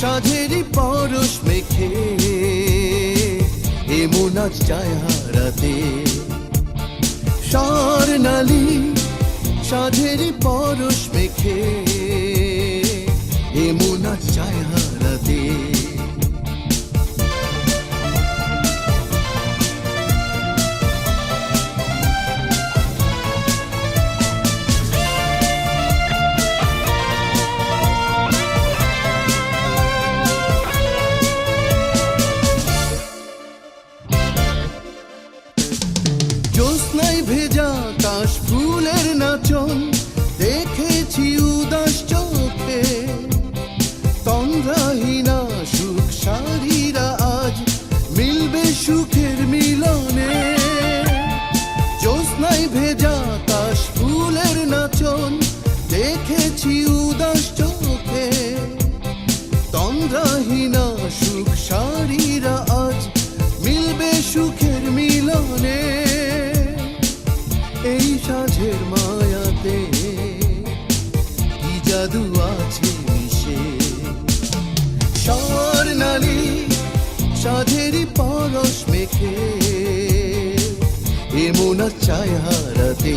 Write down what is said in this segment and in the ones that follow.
সাধেরই পরশ মেখে। এমন আজ চায় হারাতে। সার নালি সাধেরই পরশ মেখে। এই সাঁঝের মায়াতে কি জাদু আছে মিশে? স্বর্ণালী সাধেরই পরশ মেখে এমন চায় হারাতে।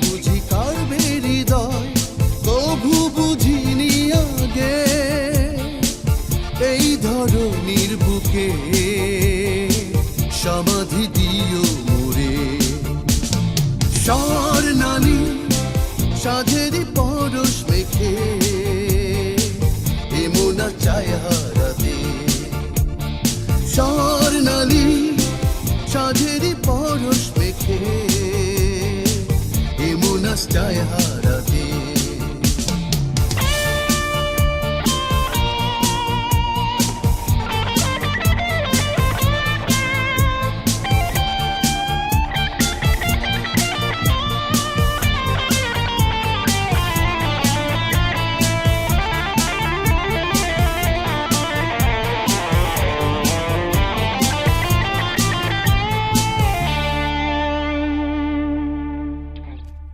বুঝি কার হৃদয় তবু বুঝিনি এই ধরনীর বুকে সমাধি দিও মোরে। স্বর্ণালী সাধেরই পরশ মেখে এমন চায় হারাতে। স্বর্ণালী সাধেরই পরশ মেখে। just die hard again.